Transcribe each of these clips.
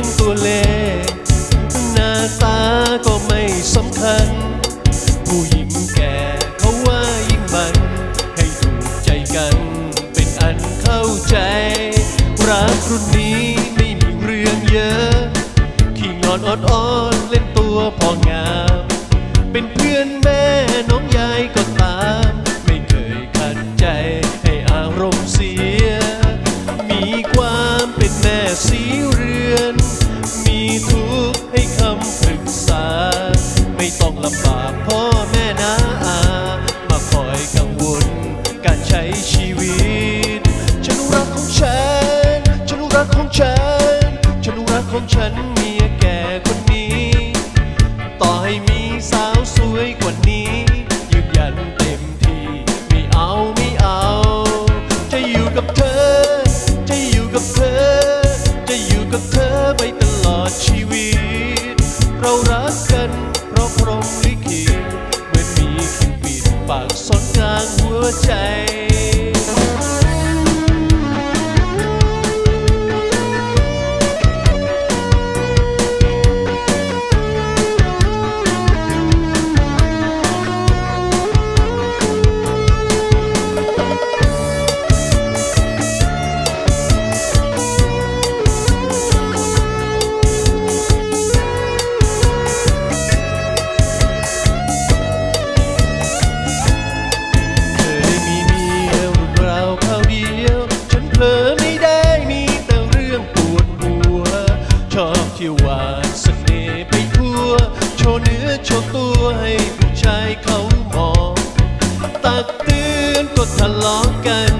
ยงตัวเลขหน้าตาก็ไม่สำคัญ ผู้หญิงแก่เขาว่ายิ่งมัน ให้ดูใจกันเป็นอันเข้าใจ รักรุ่นนี้ไม่มีเรื่องเยอะขี่นอนอ่อนๆเล่นตัวพองาม เป็นเพื่อนแม่น้องยายก็ตาม ไม่ต้องลำบากพ่อแม่นาอามาคอยกังวล การใช้ชีวิต ฉันรักของฉัน ฉันรักของฉัน ฉันรักของฉันเมียแก่คนนี้ ต่อให้มีสาวสวยกว่านี้ ยืนยันเต็มที่ไม่เอาไม่เอา จะอยู่กับเธอ จะอยู่กับเธอ จะอยู่กับเธอไปตลอดชีวิต เรารักกัน ปากสนกลางหัวใจ ตักเตือนก็ทะเลาะกัน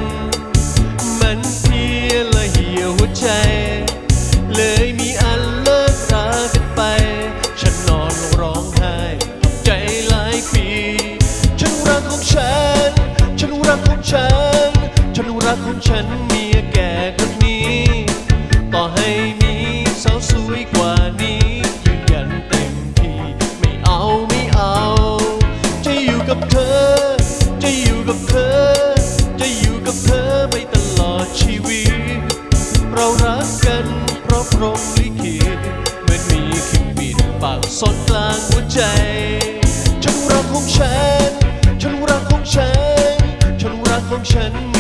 มันเพียและเหี่ยวหัวใจ เลยมีอันเลิกรากันไป ฉันนอนร้องไห้ทำใจหลายปี ฉันรักของฉัน ฉันรักของฉัน ฉันรักของฉันมี หัวใจฉันรักของฉัน ฉันรักของฉัน ฉันรักของฉัน